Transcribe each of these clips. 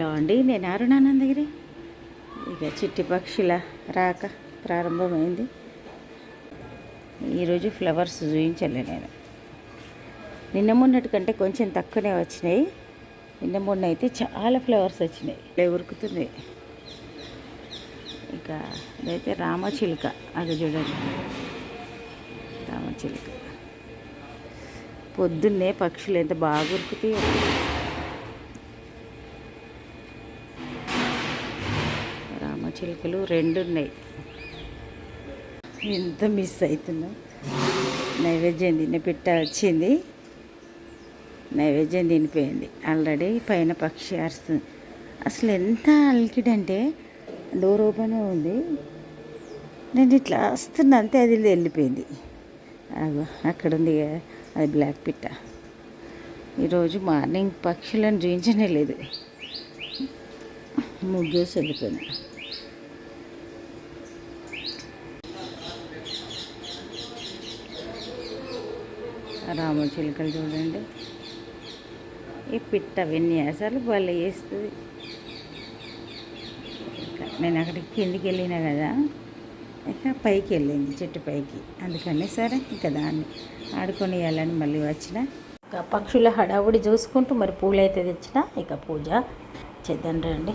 Hello అండి నేను అరుణానందగిరి ఇక చిట్టి పక్షుల రాక ప్రారంభమైంది. ఈరోజు ఫ్లవర్స్ చూపించలే నేను. నిన్న మొన్నటి కంటే కొంచెం తక్కువనే వచ్చినాయి. నిన్న మొన్న అయితే చాలా ఫ్లవర్స్ వచ్చినాయి. ఉరుకుతున్నాయి. ఇక ఇదైతే రామచిలుక అది చూడండి. రామచిలుక పొద్దున్నే పక్షులు ఎంత బాగా ఉరుకుతాయో. చిలుకలు రెండు ఉన్నాయి ఎంత మిస్ అవుతుందో నైవేద్యం తిని పిట్ట వచ్చింది. నైవేద్యం తినిపోయింది. ఆల్రెడీ పైన పక్షి అరుస్తుంది. అసలు ఎంత అలికిడంటే డోర్ ఓపెన్ ఉంది. నేను ఇట్లా వస్తున్నా అంతే అది వెళ్ళిపోయింది. అగో అక్కడ ఉంది కదా, అది బ్లాక్ పిట్ట. ఈరోజు మార్నింగ్ పక్షులను చూపించనే లేదు. ముగ్గేసి వెళ్ళిపోయినా. రాము చిలుకలు చూడండి. ఈ పిట్ట విన్యాసాలు భలే వేస్తుంది. ఇక నేను అక్కడికి కిందికి వెళ్ళినా కదా ఇక పైకి వెళ్ళింది చెట్టు పైకి. అందుకని సరే ఇక దాన్ని ఆడుకొని వెళ్ళని మళ్ళీ వచ్చిన. ఇక పక్షుల హడావుడి చూసుకుంటూ మరి పూలైతే తెచ్చిన ఇక పూజ చేద్దాం రండి.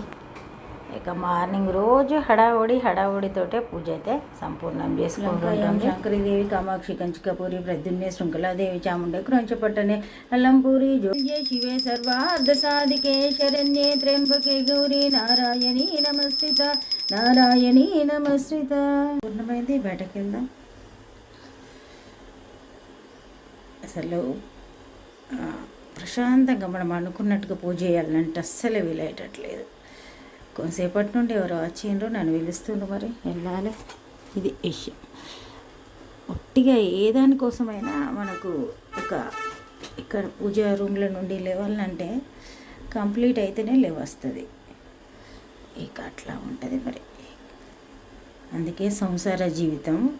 ఇక మార్నింగ్ రోజు హడావుడి హడావుడితోటే పూజ అయితే సంపూర్ణం చేసుకుంటాం శంకరీదేవి కామాక్షి కంచికపూరి ప్రద్యుమ్నే శృంఖలాదేవి చాముండ క్రోంచపట్టనే అల్లంపూరి జయ శివే సర్వార్ధ సాధికే శరణ్యే త్ర్యంబకే గౌరీ నారాయణీ నమస్కృత నారాయణీ నమస్కృత. పూర్ణమైంది బయటకు వెళ్దాం అసలు ప్రశాంతంగా మనం అనుకున్నట్టుగా పూజ చేయాలంటే అస్సలు వీలయ్యేటట్లేదు. కొంతసేపటి నుండి ఎవరో వచ్చిండ్రు నన్ను పిలుస్తుండ్రు మరి. వెళ్ళాలి. ఇది విషయం ఒట్టిగా ఏ దానికోసమైనా మనకు ఒక ఇక్కడ పూజ రూమ్ల నుండి లేవాలంటే కంప్లీట్ అయితేనే లేవస్తుంది. ఇక అట్లా ఉంటుంది మరి. అందుకే సంసార జీవితం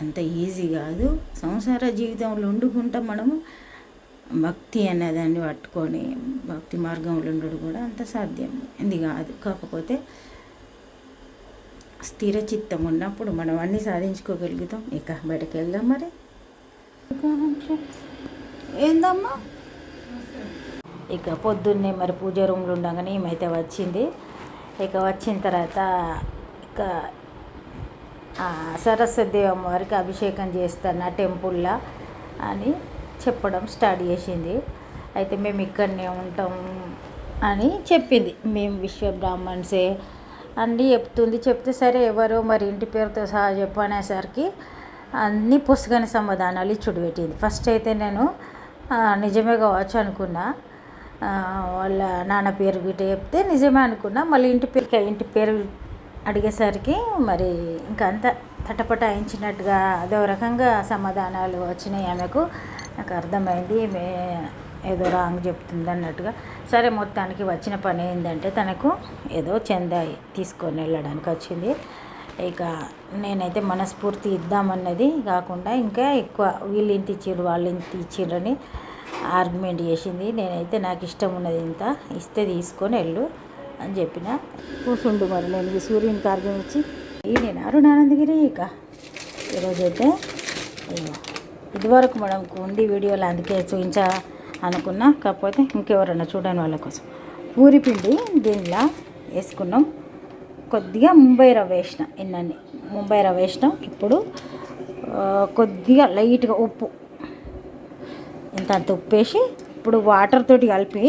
అంత ఈజీ కాదు. సంసార జీవితంలో వండుకుంటాం మనము. భక్తి అనేదాన్ని పట్టుకొని భక్తి మార్గంలో ఉండడం కూడా అంత సాధ్యం. ఇది కాదు. కాకపోతే స్థిర చిత్తం ఉన్నప్పుడు మనం అన్నీ సాధించుకోగలుగుతాం. ఇక బయటకు వెళ్దాం మరి. ఏందమ్మా? ఇక పొద్దున్నే మరి పూజ రూమ్లో ఉండగానే ఏమైతే వచ్చింది. ఇక వచ్చిన తర్వాత ఇక సరస్వతి అమ్మవారికి అభిషేకం చేస్తాను టెంపుల్లో అని చెప్పడం స్టార్ట్ చేసింది. అయితే మేము ఇక్కడనే ఉంటాం అని చెప్పింది. మేము విశ్వ బ్రాహ్మణ్సే అన్నీ చెప్తుంది. చెప్తే సరే ఎవరో మరి ఇంటి పేరుతో సహా చెప్పు అనేసరికి అన్ని పుస్తకాన్ని సమాధానాలు ఇచ్చుడు పెట్టింది. ఫస్ట్ అయితే నేను నిజమే కావచ్చు అనుకున్నా. వాళ్ళ నాన్న పేరు గిట్ట చెప్తే నిజమే అనుకున్నా. మళ్ళీ ఇంటి పేరు ఇంటి పేరు అడిగేసరికి మరి ఇంకా అంత తటపటాయించినట్టుగా అదో రకంగా సమాధానాలు వచ్చినాయి ఆమెకు. నాకు అర్థమైంది మే ఏదో రాంగ్ చెప్తుంది అన్నట్టుగా. సరే మొత్తానికి వచ్చిన పని ఏంటంటే తనకు ఏదో చందా తీసుకొని వెళ్ళడానికి వచ్చింది. ఇక నేనైతే మనస్ఫూర్తి ఇద్దామన్నది కాకుండా ఇంకా ఎక్కువ వీళ్ళు ఇంత ఇచ్చిర్రు వాళ్ళు ఇంత ఇచ్చిర్రని ఆర్గ్యుమెంట్ చేసింది. నేనైతే నాకు ఇష్టం ఉన్నది ఇంత ఇస్తే తీసుకొని వెళ్ళు అని చెప్పిన. కూర్చుండు మరి నేను ఈ సూర్యుని కార్యం ఇచ్చి నేను అరుణానందగిరి ఇక. ఈరోజైతే ఇదివరకు మనం ఉంది వీడియోలో అందుకే చూపించా అనుకున్నా. కాకపోతే ఇంకెవరన్నా చూడని వాళ్ళ కోసం. పూరి పిండి దీనిలో వేసుకున్నాం. కొద్దిగా ముంబై రవ్వ వేసిన ఎన్నీ ముంబై రవ్వ వేసినాం. ఇప్పుడు కొద్దిగా లైట్గా ఉప్పు. ఇంత అంత ఉప్పు వేసి ఇప్పుడు వాటర్ తోటి కలిపి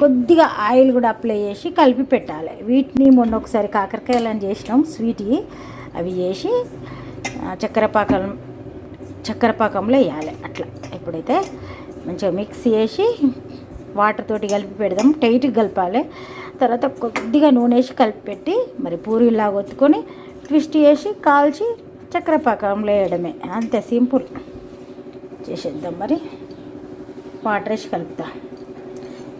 కొద్దిగా ఆయిల్ కూడా అప్లై చేసి కలిపి పెట్టాలి. వీటిని మొన్న ఒకసారి కాకరకాయలని చేసినాం స్వీట్. అవి చేసి చక్కెర పాకం చక్కెర పాకంలో వేయాలి. అట్లా. ఇప్పుడైతే మంచిగా మిక్స్ చేసి వాటర్ తోటి కలిపి పెడదాం. టైట్గా కలపాలి. తర్వాత కొద్దిగా నూనె వేసి కలిపి పెట్టి మరి పూరీలాగా ఒత్తుకొని ట్విస్ట్ చేసి కాల్చి చక్కెర పాకంలో వేయడమే. అంతే సింపుల్. చేసేద్దాం మరి. వాటర్ వేసి కలుపుతా.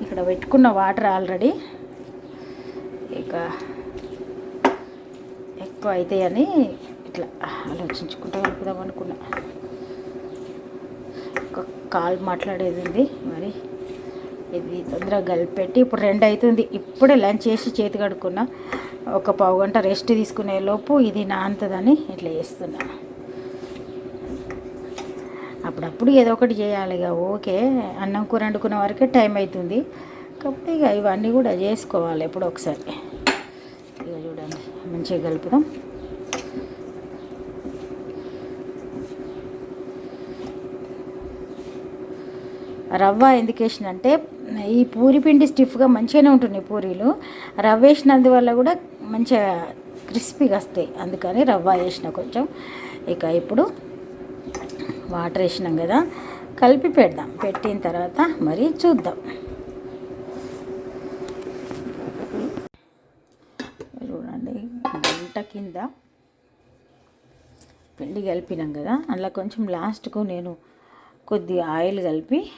ఇక్కడ పెట్టుకున్న వాటర్ ఆల్రెడీ ఇక ఎక్కువ అవుతాయని ఇట్లా ఆలోచించుకుంటా కలుపుదాం అనుకున్నా. కాల్ మాట్లాడేది ఉంది మరి ఇది తొందరగా కలిపెట్టి ఇప్పుడు రెండు అవుతుంది ఇప్పుడే లంచ్ చేసి చేతి కడుక్కున్నా. ఒక పావు గంట రెస్ట్ తీసుకునే లోపు ఇది నాంతదని ఇట్లా చేస్తున్నా. అప్పుడప్పుడు ఏదో ఒకటి చేయాలి ఇక ఓకే అన్నం కూర వండుకునే వరకే టైం అవుతుంది కాకపోతే ఇక ఇవన్నీ కూడా చేసుకోవాలి ఎప్పుడో ఒకసారి. ఇక చూడండి మంచిగా కలుపుదాం. రవ్వ ఎందుకు అంటే ఈ పూరి పిండి స్టిఫ్గా మంచిగానే ఉంటుంది పూరీలు. రవ్వ వేసినందువల్ల కూడా మంచిగా క్రిస్పీగా వస్తాయి. అందుకని రవ్వ వేసిన కొంచెం. ఇక ఇప్పుడు వాటర్ వేసినాం కదా కలిపి పెడదాం. పెట్టిన తర్వాత మరి చూద్దాం. చూడండి గంట కింద పిండి కలిపినాం కదా అందులో కొంచెం లాస్ట్కు నేను కొద్ది ఆయిల్ కలిపి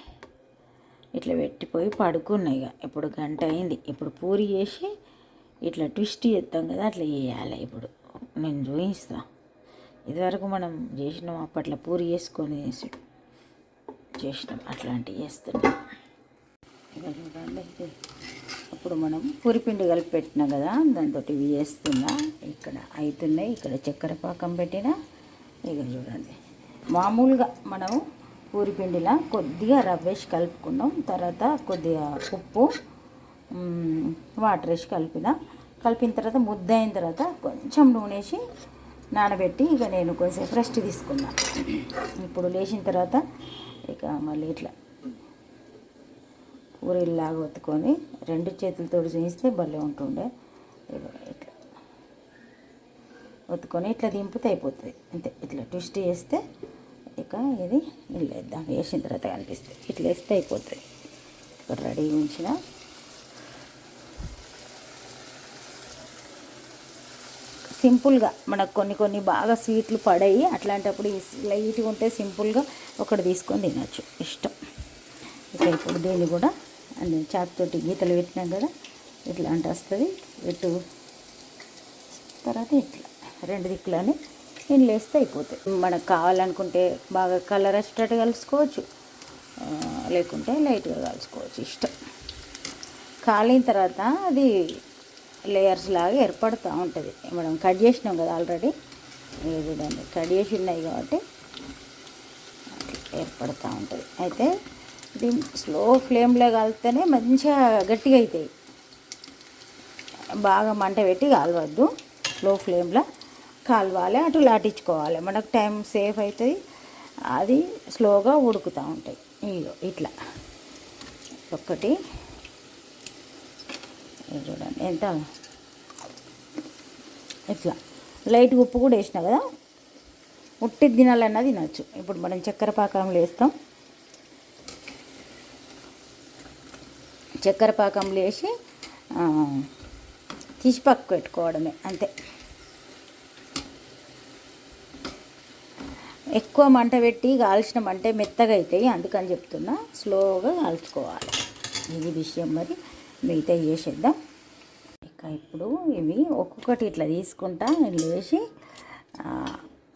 ఇట్లా పెట్టిపోయి పడుకున్నాయి ఇక. ఇప్పుడు గంట అయింది. ఇప్పుడు పూరి చేసి ఇట్లా ట్విస్ట్ చేస్తాం కదా అట్లా చేయాలి ఇప్పుడు. నేను చూపిస్తా. ఇదివరకు మనం చేసినాం అప్పట్లో పూరి చేసుకొని చేసి చేసినాం అట్లాంటివి చేస్తున్నాం. ఇక చూడండి. ఇది అప్పుడు మనం పూరిపిండి కలిపి పెట్టినాం కదా దాంతో ఇవి చేస్తున్నా. ఇక్కడ అవుతున్నాయి ఇక్కడ చక్కెర పాకం పెట్టిన. ఇక చూడండి. మామూలుగా మనం పూరిపిండిలా కొద్దిగా రవ్వ వేసి కలుపుకున్నాం తర్వాత కొద్దిగా ఉప్పు వాటర్ వేసి కలిపిన కలిపిన తర్వాత ముద్ద అయిన తర్వాత కొంచెం నూనె వేసి నానబెట్టి ఇక నేను కొంచెంసేపు రెస్ట్ తీసుకున్నా. ఇప్పుడు లేచిన తర్వాత ఇక మళ్ళీ ఇట్లా పూరీలాగా ఒత్తుకొని రెండు చేతులతో చేయిస్తే భలే ఉంటుండే. ఇట్లా ఒత్తుకొని ఇట్లా దింపితే అయిపోతుంది. అంతే. ఇట్లా ట్విస్ట్ చేస్తే ఇక ఇది వేద్దాం వేసిన తర్వాత కనిపిస్తుంది. ఇట్లా వేస్తే అయిపోతుంది. ఇక్కడ రెడీ ఉంచిన. సింపుల్గా మనకు కొన్ని కొన్ని బాగా స్వీట్లు పడాయి. అట్లాంటప్పుడు లైట్గా ఉంటే సింపుల్గా ఒకటి తీసుకొని తినచ్చు. ఇష్టం. ఇక ఇప్పుడు దీన్ని కూడా అన్ని చాకుతోటి గీతలు పెట్టినాం కదా ఇట్లా అంటే వస్తుంది. ఇటు తర్వాత ఇట్లా. రెండు దిక్కులని ఇంట్లో లేస్తే అయిపోతాయి. మనకు కావాలనుకుంటే బాగా కలర్ వచ్చేటట్టు కలుసుకోవచ్చు. లేకుంటే లైట్గా కలుసుకోవచ్చు. ఇష్టం. కాలిన తర్వాత అది లేయర్స్ లాగా ఏర్పడుతూ ఉంటుంది. మనం కట్ చేసినాం కదా ఆల్రెడీ. చూడండి కట్ చేసి ఉన్నాయి కాబట్టి ఏర్పడుతూ ఉంటుంది. అయితే ఇది స్లో ఫ్లేమ్లో కాలితేనే మంచిగా గట్టిగా అవుతాయి బాగా మంట పెట్టి కాలవద్దు. స్లో ఫ్లేమ్లో కాలవాలి అటు లాటించుకోవాలి. మనకు టైం సేఫ్ అవుతుంది అది స్లోగా ఉడుకుతూ ఉంటాయి. ఇగో ఇట్లా. ఒక్కటి. చూడండి ఎంత? ఇట్లా. లైట్ ఉప్పు కూడా వేసిన కదా? ఉట్టి తినాలన్నా తినచ్చు. ఇప్పుడు మనం చక్కెర పాకంలో వేస్తాం. చక్కెర పాకంలో వేసి తీసి పక్క పెట్టుకోవడమే అంతే. ఎక్కువ మంట పెట్టి కాల్చిన మంటే మెత్తగా అవుతాయి. అందుకని చెప్తున్నా స్లోగా కాల్చుకోవాలి. ఇది విషయం మరి మిగతా చేసేద్దాం. ఇక ఇప్పుడు ఇవి ఒక్కొక్కటి ఇట్లా తీసుకుంటా లేచి వేసి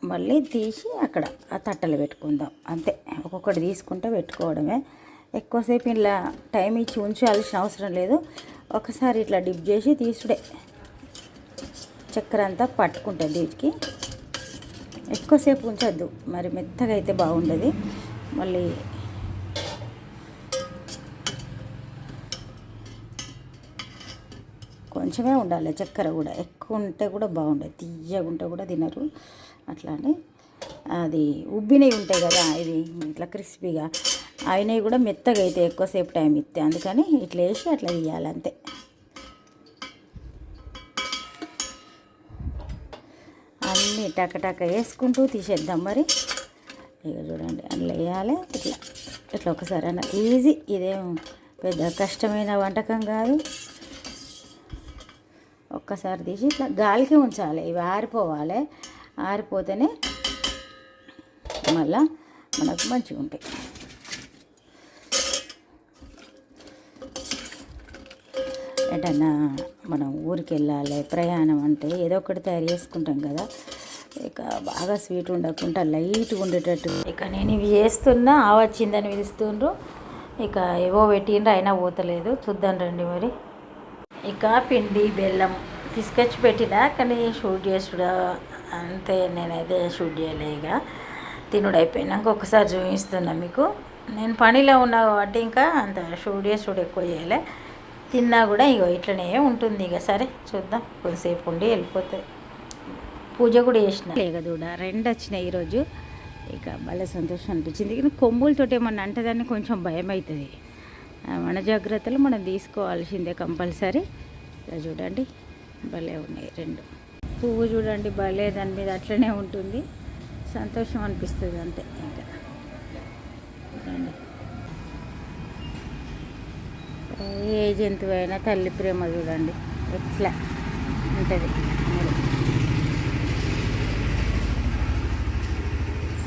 మళ్ళీ తీసి అక్కడ ఆ తట్టలు పెట్టుకుందాం. అంతే ఒక్కొక్కటి తీసుకుంటా పెట్టుకోవడమే. ఎక్కువసేపు ఇలా టైం ఇచ్చి ఉంచాల్సిన అవసరం లేదు. ఒకసారి ఇట్లా డిప్ చేసి తీసుడే. చక్కెర అంతా పట్టుకుంటుంది వీటికి ఎక్కువసేపు ఉంచొద్దు. మరి మెత్తగా అయితే బాగుండదు. మళ్ళీ కొంచెమే ఉండాలి. చక్కెర కూడా ఎక్కువ ఉంటే కూడా బాగుండదు. తీయగా ఉంటే కూడా తినరు. అట్లానే అది ఉబ్బినవి ఉంటాయి కదా ఇవి ఇట్లా క్రిస్పీగా. అయినవి కూడా మెత్తగా అయితే ఎక్కువసేపు టైం ఇస్తే అందుకని ఇట్లా వేసి అట్లా తీయాలి అంతే. అన్నీ టక టక వేసుకుంటూ తీసేద్దాం మరి. ఇక చూడండి అట్లా వేయాలి. ఇట్లా ఇట్లా ఒకసారి అన్న ఈజీ. ఇదేం పెద్ద కష్టమైన వంటకం కాదు. ఒక్కసారి తీసి ఇట్లా గాలికి ఉంచాలి. ఇవి ఆరిపోవాలి. ఆరిపోతేనే మళ్ళా మనకు మంచిగా ఉంటాయి ఎటన్నా మనం ఊరికి వెళ్ళాలి ప్రయాణం అంటే ఏదో ఒకటి తయారు చేసుకుంటాం కదా. ఇక బాగా స్వీట్ ఉండకుండా లైట్గా ఉండేటట్టు. ఇక నేను ఇవి చేస్తున్నా ఆ వచ్చిందని పిలుస్తుండ్రు. ఇక ఏవో పెట్టిండ్రు అయినా పోతలేదు. చూద్దాం రండి మరి. ఇక పిండి బెల్లం తీసుకొచ్చి పెట్టినా కానీ షూట్ చేసుడా అంతే నేనైతే షూట్ చేయలేక ఇక. తినుడు అయిపోయినాక ఒకసారి చూపిస్తున్నా మీకు. నేను పనిలో ఉన్నా కాబట్టి ఇంకా అంత షూట్ చేసుడు ఎక్కువ చేయలే. తిన్నా కూడా ఇగో ఇట్లనే ఉంటుంది ఇక సరే చూద్దాం. కొద్దిసేపు ఉండి వెళ్ళిపోతుంది పూజ కూడా చేసిన. లేక దూడ రెండు వచ్చినాయి ఈరోజు. ఇక భలే సంతోషం అనిపించింది. కానీ కొమ్ములతో ఏమన్నా అంటదని కొంచెం భయం అవుతుంది. ఆ, మన జాగ్రత్తలు మనం తీసుకోవాల్సిందే కంపల్సరీ. ఇలా చూడండి భలే ఉన్నాయి రెండు. పువ్వు చూడండి భలే దాని మీద అట్లనే ఉంటుంది. సంతోషం అనిపిస్తుంది అంతే ఇంకా చూడండి ఏ జంతువు అయినా తల్లి ప్రేమ చూడండి. ఎట్లా ఉంటుంది.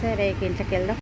సరే ఇక వెళ్దాం.